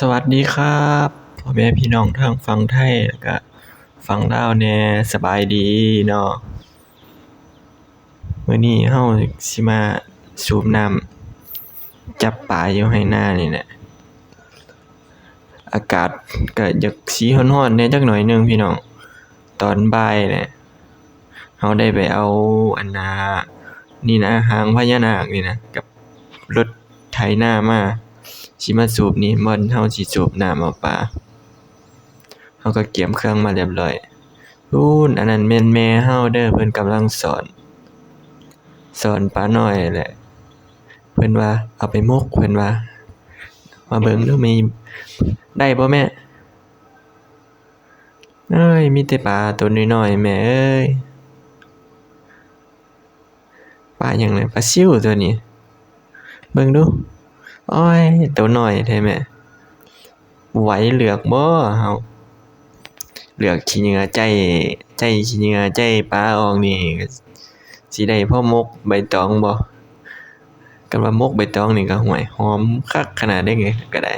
สวัสดีครับพ่อแม่พี่น้องทางฝั่งไทยแล้วก็ฝั่งลาวแน่สบายดีเนาะมื้อนี้เราสิมาสูบน้ำจับปลาอยู่ไหนานี่แหละอากาศก็อยากสิร้อนร้อนแน่จักหน่อยหนึ่งพี่น้องตอนบ่ายเนี่ยเราได้ไปเอาอันน่ะนี่นะหางพญานาคนี่นะกับรถไถนามา สิมาสูบนี่บ่อนเราสิสูบน้ำเอาปลาเราก็เตรียมเครื่องมาเรียบร้อยพู้นอันนั้นแม่นแม่เราเด้อเพิ่นกำลังสอน สอนปลาน้อยแหละ เพิ่นว่า เอาไปมกเพิ่นว่า มาเบิ่งดูมีได้บ่แม่เอ้ย มีแต่ปลาตัวน้อยๆแม่เอ้ยปลาหยังน่ะปลาซิ่วตัวนี้ เบิ่งดู โอ้ยตัวน้อยแท้แม่ไหวเหลือกบ่เฮาเลือกชิเงือใจใจชิเงือใจป้าอองนี่สิได้พ่อมกใบตองบ่กันว่ามกใบตองนี่ก็ห่วยหอมคักขนาดได้ไงก็ได้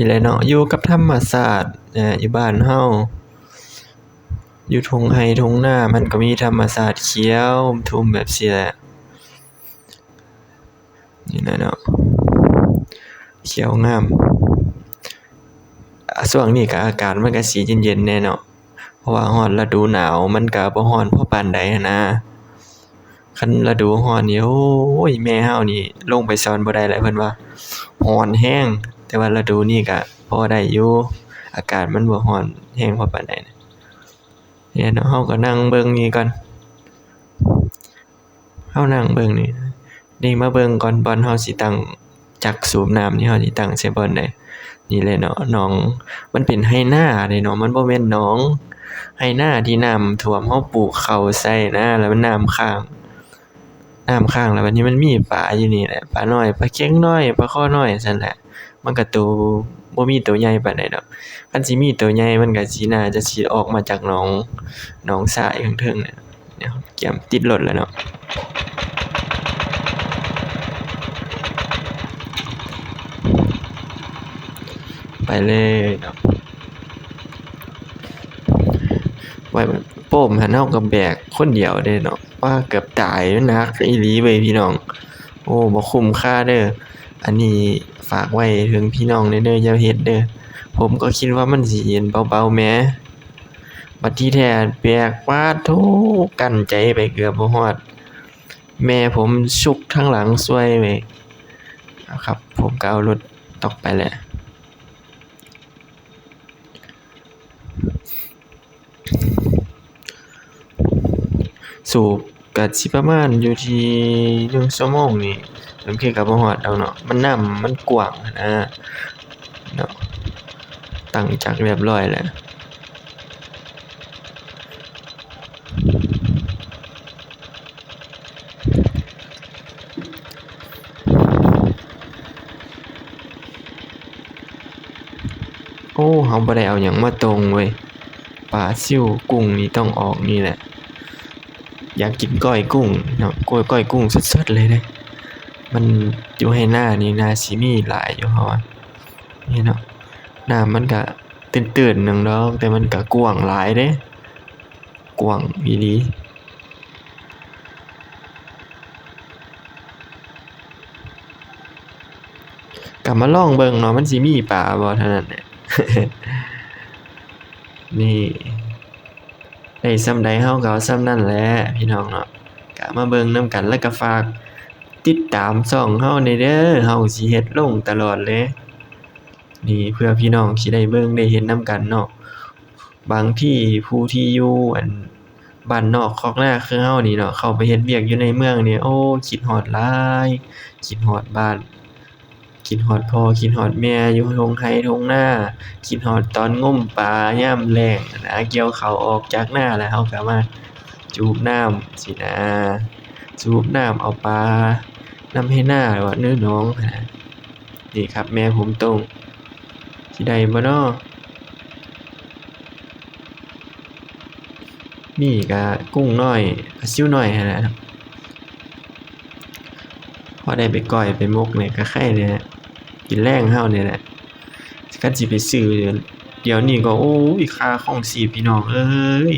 นี่แหละเนาะอยู่กับธรรมชาสติอ่าอยู่บ้านเราอยู่ทงไร่ทุ่งนามันก็มีธรรมชาสติเขียวทุ่มแบบซี้แหละนี่แหละเนาะเขียวงามอ่าช่วงนี้ก็อากาศมันก็สิเย็นๆแน่เนาะเพราะว่าฮอดฤดูหนาวมันก็บ่ร้อนพอปานใดนะคันฤดูร้อนนี่โอ้ยแม่เรานี่ลงไปสอนบ่ได้แล้วเพิ่นว่าร้อนแรง แต่ว่าฤดูนี้ก็พอได้อยู่อากาศมันบ่ร้อนแรงพอปานใดนะเนี่ยเนาะเราก็นั่งเบิ่งนี่ก่อนเรานั่งเบิ่งนี่นี่มาเบิ่งก่อนบอนเราสิตั้งจักสูบน้ำนี่เราสิตั้งใส่บอนใดนี่แหละเนาะหนองมันเป็นไหหน้าเด้เนาะมันบ่แม่นหนองไหหน้าที่น้ำท่วมเราปลูกข้าวใส่นะแล้วมันน้ำค้างน้ำค้างแล้วบัดนี้มันมีปลาอยู่นี่แหละปลาน้อยปลาเข็งน้อยปลาข้อน้อยซั้นแหละ มันก็ตัวบ่มีตัวใหญ่ปานใดดอก คันสิมีตัวใหญ่มันก็สิน่าจะสิออกมาจากหนองหนองทรายข้างเทิงเนี่ยเนี่ยเกียมติดรถแล้วเนาะไปเลยเนาะไว้โป้มหันเราก็แบกคนเดียวเด้เนาะว่าเกือบตายนหนักอีหลีเว้ยพี่น้อง โอ้บ่คุ้มค่าเด้ออันนี้ ฝากไว้ถึงพี่น้องเด้อเด้ออย่าเฮ็ดเด้อผมก็คิดว่ามันสิเย็นเบาๆแหมบัดที่แท้แบกปาดโธกั้นใจไปเกือบบ่ฮอด แม่ผมชุกทางหลังซวยเว้ครับ ผมก็เอารถตอกไปแหละสูบก็สิประมาณอยู่ที่1ชั่วโมงนี่ บางทีก็บ่ฮอดดอกเนาะมันน้ำมันกว้างนะเนาะตั้งจักเรียบร้อยแล้วโอ้เราบ่ได้เอาหยังมาตรงเว้ยปลาซิวกุ้งนี่ต้องออกนี่แหละ อยากกินก้อยกุ้งเนาะก้อยก้อยกุ้งสดๆเลยเดะ มันอยู่ไหน้านี่น่าสิมีหลายอยู่เพราะว่านี่เนาะหน้ำมันก็ตื้นๆหนึ่งดอกแต่มันก็กว้างหลายเดะกว้างอีหลีก็มาลองเบิ่งเนาะมันสิมีปลาบ่เท่านั้นแหละนี่ได้ส่ำใดเราก็เอาส่ำนั้นแหละพี่น้องเนาะก็มาเบิ่งนำกันแล้วก็ฝาก ติดตามช่องเราแหน่เด้อเราสิเฮ็ดลงตลอดเลย นี่เพื่อพี่น้องสิได้เบิ่งได้เห็นนำกันเนาะบางที่ผู้ที่อยู่อันบ้านนอกคอกหน้าคือเรานี่เนาะเข้าไปเฮ็ดเวียกอยู่ในเมืองนี่โอ้คิดฮอดหลายคิดฮอดบ้านคิดฮอดพ่อคิดฮอดแม่อยู่ทงไร่ทุ่งนาคิดฮอดตอนงมปลายามแล้งนะเกี่ยวเขาออกจากหน้าแล้วเราก็มาจูบน้ำซี้นะ สูบน้ำเอาปลาน้ำให้หน้าว่าเนื้อน้องนะนี่ครับ แม่ผมตรงที่ใดบ่นอนี่กะกุ้งน้อยปลาซิวน้อยนะครับพอได้ไปก่อยไปมกเนี่ยก็ไข่เนี่ยกินแรงเฮาเนี่ยแหละกัจีไปซื้อเดี๋ยวนี้ก็โอ้ยค่าของสีพี่น้องเอ้ย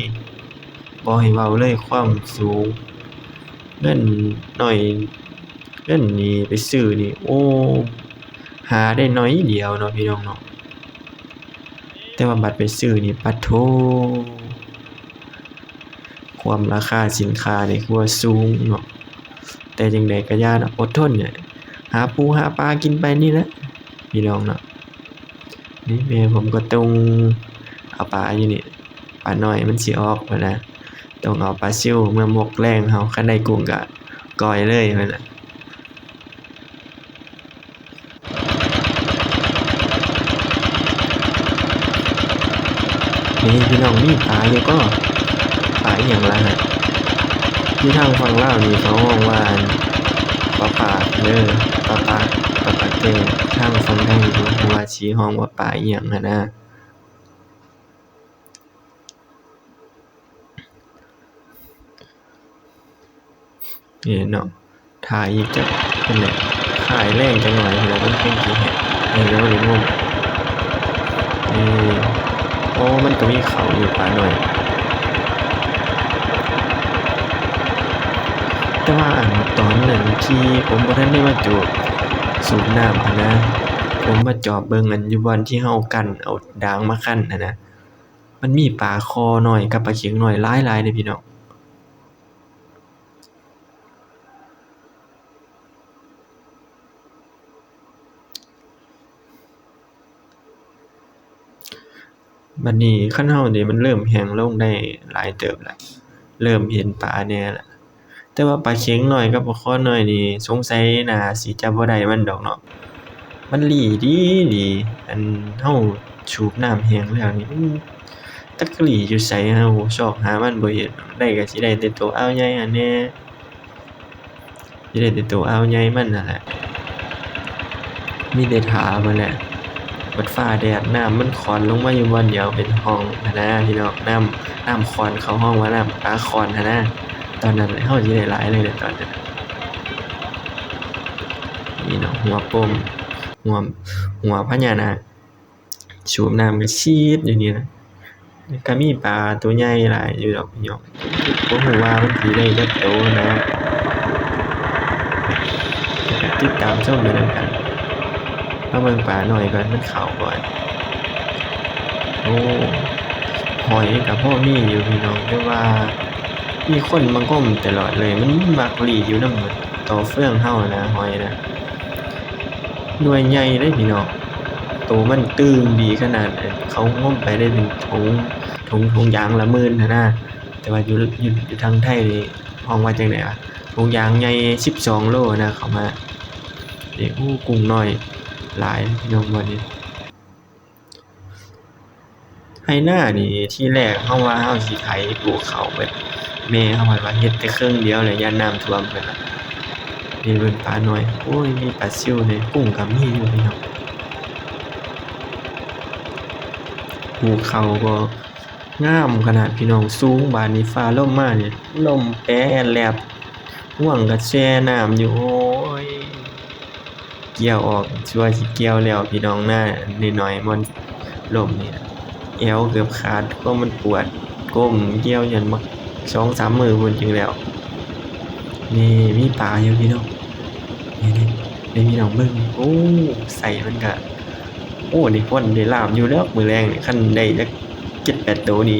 บ่ให้เว้าเลยความสูง เงินน้อยเงินนี่ไปซื้อนี่ โอ้หาได้น้อยเดียวเนาะพี่น้องเนาะแต่ว่าบัดไปซื้อนี่ปัดโทความราคาสินค้านี่คือว่าสูงเนาะแต่จังใดก็อย่าเนาะอดทนเนี่ยหาปูหาปลากินไปนี่แหละพี่น้องเนาะนี่แม่ผมก็ต้องเอาปลาอยู่นี่ปลาหน้อยมันสิออกมานะ ต้องเอาปลาซิวเมาหมกแรงเฮาคันได้กุ้งก็ก้อยเลยนั่นน่ะนี่พี่น้องมีปลาอยู่ก็ปลาอย่างละฮะที่ทางฝั่งลานี่เขามองว่าปลาปากเด้อปลาปากปลาปากเต้ทางฝั่งไทยนี่เขาว่าชี้ห้องว่าปลาอย่างหั้นนะ นี่เนาะถ่ายอีกจักเป็นแหละขายแรงจังหน่อยแล้วมันเป็นกี่แห่นี่แล้วเลยงงนี่โอ้มันก็มีเขาอยู่ปลาหน่อย แต่ว่าอันตอนนั้นที่ผมบ่ทันได้มาจูบสูบน้ำหั้นนะ ผมมาจอบเบิ่งอันอยู่บ่อนที่เฮากันเอาดางมาคั่นหั้นะ มันมีปลาคอหน้อยกับปลาเข็งน้อยหลายๆเด้พี่น้อง บัดนี้คันเฮานี่มันเริ่มแห้งลงได้หลายเติบแล้ว เริ่มเห็นปลาแหน่แล้ว แต่ว่าปลาเข็งน้อยกับปลาคอน้อยนี่สงสัยน่าสิจับบ่ได้มันดอกเนาะ มันหลีดีดี อันเฮาสูบน้ำแห้งแล้วนี่มักหลีอยู่ไสเฮาซอกหามันบ่เห็นได้ก็สิได้แต่ตัวอ่าวใหญ่หั้นแน่สิได้แต่ตัวอ่าวใหญ่มันนั่นแหละมีแต่ท่ามันแหละ บัดฟ้าแดดน้ำมันขอนลงมาอยู่บ่อนเดียวเป็นห้องหั้นะพี่น้องน้ำน้ำขอนเข้าห้องว่าน้ำปลาขอนหั้นะตอนนั้นเฮาสิได้หลายเลยเด้อตอนนั้นนี่เนาะหัวปมหัวหัวพญานาคสูบน้ำก็ชีดอยู่นี่นะก็มีปลาตัวใหญ่หลายอยู่ดอกพี่น้องบ่ฮู้ว่ามันสิได้จักโตนะติดตามชมไปนำกัน มาเบิ่งปลาน้อยก่อนมันเข้าก่อนโอ้หอยก็พอมีอยู่พี่น้องแต่ว่า มีคนมางมตลอดเลย มันมักหลีอยู่นำหมดต่อเฟืองเฮานะหอยนะหน่วยใหญ่เลยพี่น้องโตมันตึงดีขนาดเอ่อเขาง้มไปได้เป็นถุงถุงถุงยางละหมื่นนะแต่ว่าอยู่อยู่อยู่ทางไทยนี่ห้องว่าจังได๋วะถุงยางใหญ่12โลนะเขามานี่โอ้กุ้งน้อย หลายพี่น้องบนี้ไร่นานี่ที่แรกเราว่าเราสิไถปลูกข้าวเบิดแม่เราว่าว่าเฮ็ดแต่ครึ่งเดียวแล้วย้านน้ำท่วมเบิดล่ะนี่เบิ่งปลาน้อยโอ้ยมีปลาซิวด้วยกุ้งก็มีอยู่พี่น้องปลูกข้าก็งามขนาดพี่น้องสูงบาดนี้ฟ้าล่มมาเนี่ยลมแปรแลบง่วงก็แช่น้ำอยู่โอ้ย กี่ยวออกชั่วสิเกี่ยวแล้วพี่น้องหน้าน้อยๆมันลมเนี่ล่ะแอวเกือบขาดก็มันปวดก้มเกี่ยวยันมักสองสามมือคนจึงแล้ว นี่มีปลาอยู่พี่น้องนี่นี่นี่พี่น้องเบิ่งโอ้ใส่มันก็โอ้นี่คนได้ลาบอยู่แล้วมือแรงนี่คันได้จัก7-8ตัวนี่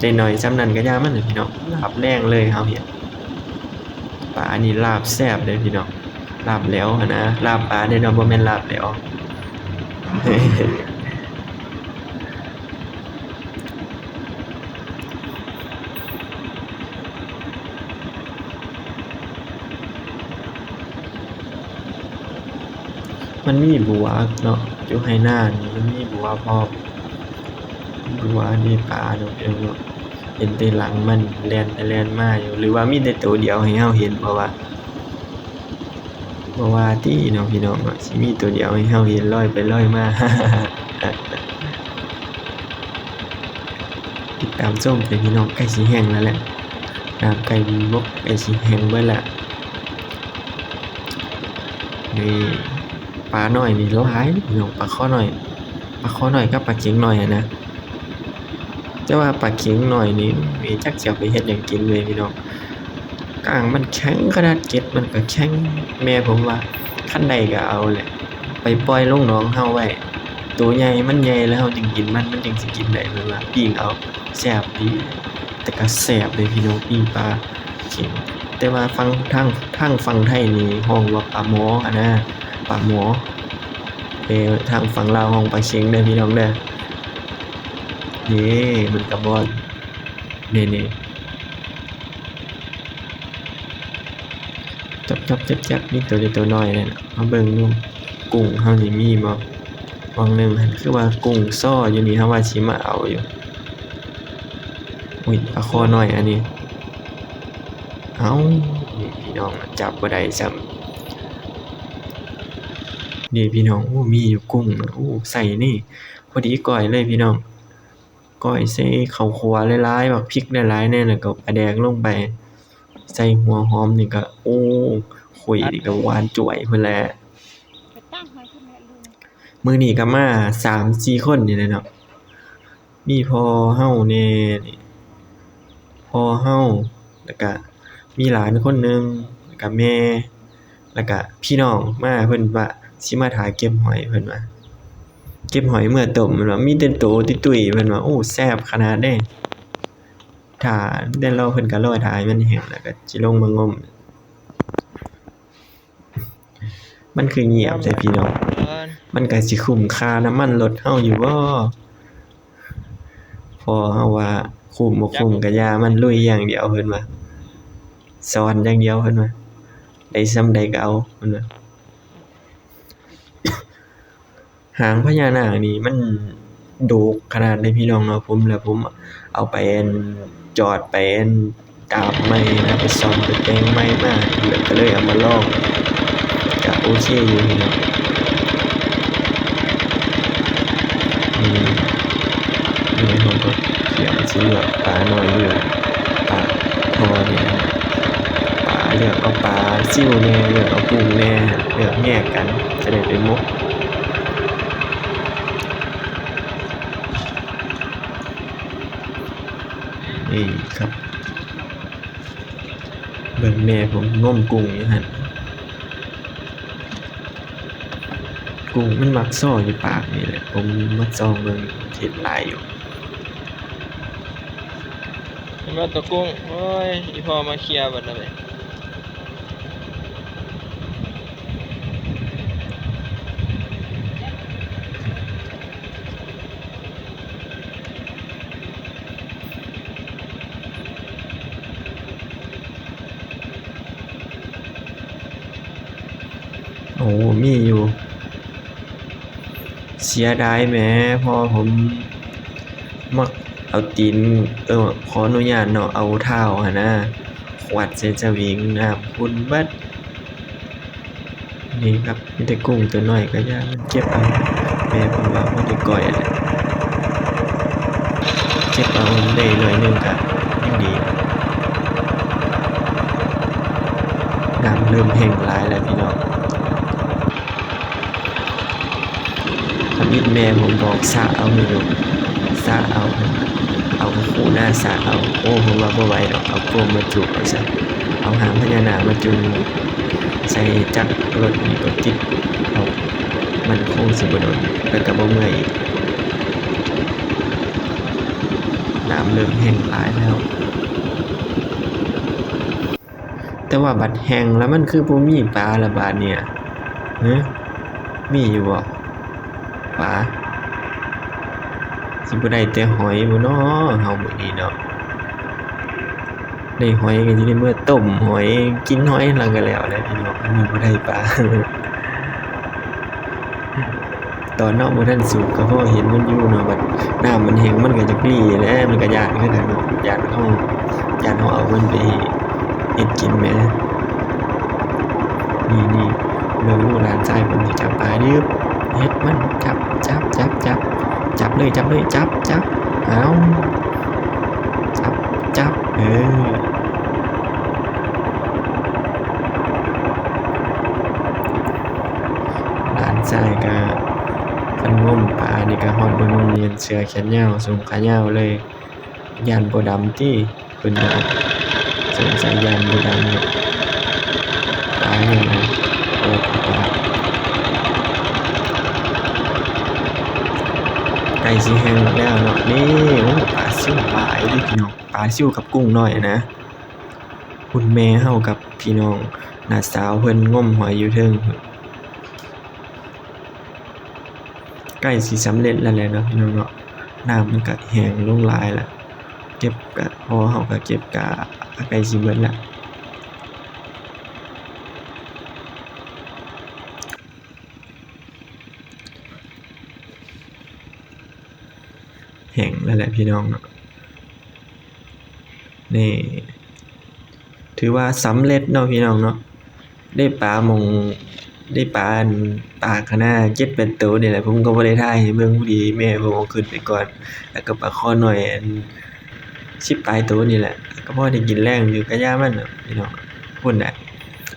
ได้น้อยส่ำนั้นก็ย่ามันน่ะพี่น้องลาบแรงเลยเฮาเฮ็ดปลานี่ลาบแซ่บเด้อพี่น้อง ลาบแล้วนะลาบปลาเด้อนบ่แม่นลาบแหลวมันมีบัวเนาะอยู่ไหนานี่มันมีบัวพอบัวนี่ปลาเนาะเดียวเห็นแต่หลังมันแล่นไปแล่นมาอยู่ หรือว่ามีแต่ตัวเดียวให้เราเห็นบ่ว่าบ่ว่า ติเนาะพี่น้องเนาะสิมีตัวเดียวให้เราเห็นลอยไปลอยมาติดตามส้มไปพี่น้องใกล้สิแห้งแล้วแหละน้ำไก่บกใกล้สิแห้งเบิดละนี่ปลาหน้อยนี่หลายพี่น้องปลาข้อหน้อยปลาข้อหน้อยกับปลาเข็งหน้อยนะแต่ว่าปลาเข็งหน้อยนี่มีจักสิเอาไปเฮ็ดหยังกินเลยพี่น้อง กลางมันแข็งขนาดเก็ดมันก็แข็งแม่ผมว่าคันใดก็เอาแหละไปปล่อยลงหนองเฮาไว้ตัวใหญ่มันใหญ่แล้วเฮาจึงกินมันมันจึงสิกินได้เพิ่นว่าปิ้งเอาแซ่บดีแต่ก็แซ่บเลยพี่น้องปิ้งปลาเข็งแต่ว่าฟังทางทางฝั่งไทยนี่ห้องว่าปลาหมออะนะปลาหมอเอทางฝั่งลาวห้องปลาเข็งเด้อพี่น้องเด้อนี่มันก็บ่นี่ๆ จับจับจับจับนี่ตัวเล็กตัวน้อยนั่นน่ะมาเบิ่งดูกุ้งเฮานี่มีบ่วังหนึ่งคือว่ากุ้งซ่ออยู่นี่ฮะว่าชิมาเอาอยู่อุ้ยปลาคอน้อยอันนี้เอานี่พี่น้องจับบ่ได้ซ้ำนี่พี่น้องโอ้มีอยู่กุ้งนะโอ้ใส่นี่พอดีก้อยเลยพี่น้องก้อยใส่ข้าวคั่วหลายๆบักพริกหลายๆแน่แล้วก็ปลาแดงลงไป ใส่หัวหอมนี่ก็ โอ้ขุยนี่ก็หวานจ่วยพุ่นแหละไปตั้งไว้ที่แม่ลุงมื้อนี้ก็มาสามสี่คนนี่แหละเนาะมีพ่อเฮาแน่นี่พ่อเฮาแล้วก็มีหลานคนหนึ่งแล้วก็แม่แล้วก็พี่น้องมาเพิ่นว่าสิมาถ่ายเก็บหอยเพิ่นว่าเก็บหอยเมื่อต้มเพิ่นว่ามีแต่โตติตุยเพิ่นว่าโอ้แซ่บขนาดเด้ ถ้าได้รอเพิ่นก็รอถ่ายมันแห้งแล้วก็สิลงมางม มันคือเงียบแต่พี่น้อง มันก็สิคุ้มค่าน้ำมันรถเฮาอยู่บ่พอเฮาว่าคุ้มบ่คุ้มก็อย่ามันลุยอย่างเดียวเพิ่นว่าสอนอย่างเดียวเพิ่นว่าได้ส่ำใดก็เอาเพิ่นว่าหางพญานาคนี่มันดกขนาดใดพี่น้องเนาะผมแล้วผมเอาไปอัน จอดไปอันตามไม้นะไปซ่อมไปแต่งไม้มาแล้วก็เลยเอามาลองก็โอเคอยู่พี่น้องมีมีคนก็เขียนชื่อว่าปลาหน่อยอยู่ปลาทอเนี่ยปลาเลือกเอาปลาซิ่วแน่เลือกเอากุ้งแน่เลือกแยกกันจะได้เป็นมุก เองครับ เบิ่งแม่ผมงมกุ้งอยู่ฮะกุ้งมันมักซ่ออยู่ปากนี่แหละ ผมมักซองเบิ่งเห็นหลายอยู่เห็นว่าตะกุ้งโอ้ยอีพอมาเคลียร์บัดนั้นเลย โอ้ มีอยู่ เสียดายแหมพอผม มักเอาตีนเออขออนุญาตเนาะเอาเท้าหนะขวัดใส่สวิงน้ำคุณเบิดนี่ครับมีแต่กุ้งตัวน้อยก็ยามันเจ็บเอาแม่ผมว่าบ่ได้ก่อยแหละเจ็บเอาได้หน่อยนึงก็ยังดีน้ำเริ่มแห้งหลายแล้วพี่น้อง คำอิดแม่ผมบอกสระเอาไม่รู้สะเอา เอาคู่หน้าสระเอา โอ้ผมว่าบ่ไหวดอกเอาโฟมมาจุกเอาซะเอาหางพญานาคมาจุงใส่จักรรถนี่ก็ติดเอามันคงสิบโดนแล้วก็บ่เมื่อยอีกน้ำเริ่มแห้งหลายแล้ว แต่ว่าบัดแห้งแล้วมันคือบ่มีปลาละบาดเนี่ยฮะมีอยู่บ่ ปลาสิบ่ได้แต่หอยบ่น้อเฮามื้อนี้เนาะได้หอยก็สิได้มื้อต้มหอยกินหอยแล้วก็แล้วแหละพี่น้องอันนี้บ่ได้ปลาตอนเนาะบ่ทันสุกก็พอเห็นมันอยู่เนาะบัดน้ำมันแห้งมันก็จักลี่แหละมันก็ย้านคือกันเนาะยานเฮายานเฮาเอามันไปเฮ็ดกินแหมนี่นี่เรื่องลูกหลานชายผมนี่จับปลาดิบเฮ็ดมันจับ จับจับจับจับเลยจับเลยจับจับเอาจับจับเออหลานชายก็คันงมปลานี่ก็ฮอดบ่โรงเรียนเสือแขนยาวทรงขายาวเลยยานบ่ดำติเพิ่นว่าสงสัยยานบ่ดำเนี่ยปลาหยังนะโอ้ปลา ใกล้สิแห้งแล้วเนาะนี่ปลาซิวหลายด้พี่น้องปลาซิวกับกุ้งน้อยนะ คุณแม่เฮากับพี่น้องน้าสาวเพิ่นงมหอยอยู่เทิงพุ่นใกล้สิสำเร็จแล้วแหละเนาะพี่น้องเนาะน้ำมันก็แห้งลงลายล้วเก็บกะพอเฮาก็เก็บกะใกล้สิเบิดล้ว แห้งแล้วแหละพี่น้องเนาะนี่ ถือว่าสำเร็จเนาะพี่น้องเนาะได้ปลามงได้ปลาอันปลาขนาดเจ็ดแปดตัวนี่แหละผมก็บ่ได้ถ่ายเบิ่งพอดีแม่ผมเอาขึ้นไปก่อน แล้วก็ปลาคอหน้อยอันสิบปลายตัวนี่แหละ ก็พอได้กินแรงอยู่ก็ย่ามันน่ะพี่น้องพุ่นน่ะ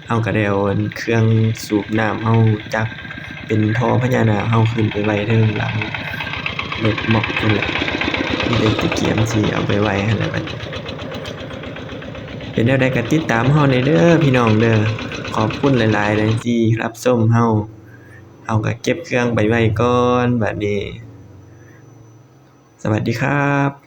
เฮาก็ได้เอาเครื่องสูบน้ำเฮาจักเป็นท่อพญานาคเฮาขึ้นไปไว้เทิงหลัง รถหมอกพุ่แหละเด็กตะเกียงสิเอาไปไว้อะไรแบบนี้เป็นแนวใดก็ติดตามเฮาในเด้อพี่น้องเด้อขอบคุณหลายๆเลยที่รับส้มเฮาเฮาก็เก็บเครื่องไปไว้ก่อนบัดนี้ สวัสดีครับ